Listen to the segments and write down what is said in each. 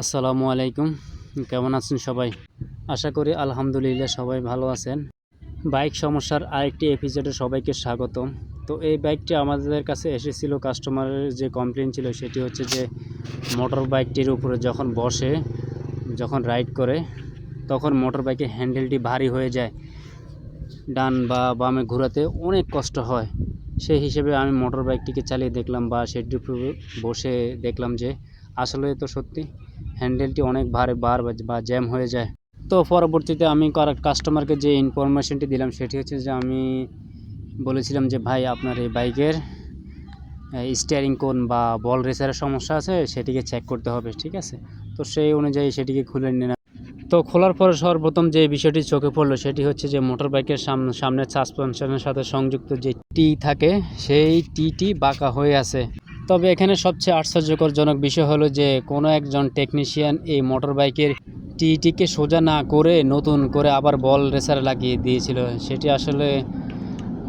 আসসালামু আলাইকুম। কেমন আছেন সবাই? আশা করি আলহামদুলিল্লাহ সবাই ভালো আছেন। বাইক সমস্যার আরেকটি এপিসোডে সবাইকে স্বাগতম। তো এই বাইকটি আমাদের কাছে এসেছিল কাস্টমারের যে কমপ্লেন ছিল সেটি হচ্ছে যে মোটর বাইকটির উপরে যখন বসে, যখন রাইড করে, তখন মোটর বাইকের হ্যান্ডেলটি ভারী হয়ে যায়। ডান বা বামে ঘোরাতে অনেক কষ্ট হয়। সেই হিসেবে আমি মোটর বাইকটিকে চালিয়ে দেখলাম বা সেটির উপরে বসে দেখলাম যে আসলে তো সত্যি হ্যান্ডেলটি অনেক ভারে বার বা- জ্যাম হয়ে যায়। তো পরবর্তীতে আমি কাস্টমারকে যে ইনফরমেশনটি দিলাম, সেটি হচ্ছে যে আমি বলেছিলাম যে, ভাই, আপনার এই বাইকের স্টিয়ারিং কোন বা বল রেসারের সমস্যা আছে, সেটিকে চেক করতে হবে, ঠিক আছে? তো সেই অনুযায়ী সেটিকে খুলে নিলাম। তো খোলার পরে সর্বপ্রথম যে বিষয়টি চোখে পড়ল, সেটি হচ্ছে যে মোটর বাইকের সামনে সামনের সাসপেনশনের সাথে সংযুক্ত যে টি থাকে, সেই টিটি বাঁকা হয়ে আছে। তবে এখানে সবচেয়ে আশ্চর্যকরজনক বিষয় হলো যে কোনো একজন টেকনিশিয়ান এই মোটর বাইকের টিটিকে সোজা না করে নতুন করে আবার বল রেসার লাগিয়ে দিয়েছিল। সেটি আসলে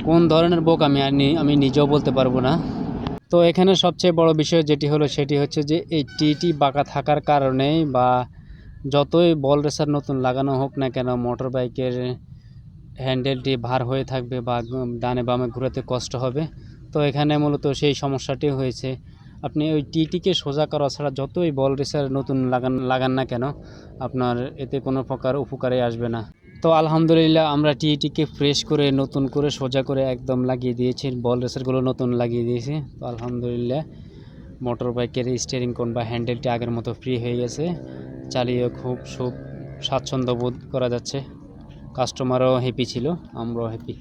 কোন ধরনের বোক আমি আমি নিজেও বলতে পারব না। তো এখানে সবচেয়ে বড় বিষয় যেটি হলো সেটি হচ্ছে যে এই টিটি বাঁকা থাকার কারণে বা যতই বল রেসার নতুন লাগানো হোক না কেন মোটর বাইকের হ্যান্ডেলটি ভার হয়ে থাকবে বা ডানে বামে ঘোরাতে কষ্ট হবে। তো এখানে মূলত সেই সমস্যাটি হয়েছে। আপনি ওই টিটিকে সোজা করা ছাড়া যতই বল রেসার নতুন লাগান লাগান না কেন, আপনার এতে কোনো প্রকার উপকারে আসবে না। তো আলহামদুলিল্লাহ আমরা টিটিকে ফ্রেশ করে, নতুন করে, সোজা করে একদম লাগিয়ে দিয়েছি। বল রেসারগুলো নতুন লাগিয়ে দিয়েছি। তো আলহামদুলিল্লাহ মোটর বাইকের স্টিয়ারিং কোন বা হ্যান্ডেলটি আগের মতো ফ্রি হয়ে গেছে। চালিয়ে খুব সুখ স্বাচ্ছন্দ্য বোধ করা যাচ্ছে। কাস্টমারও হ্যাপি ছিল, আমরাও হ্যাপি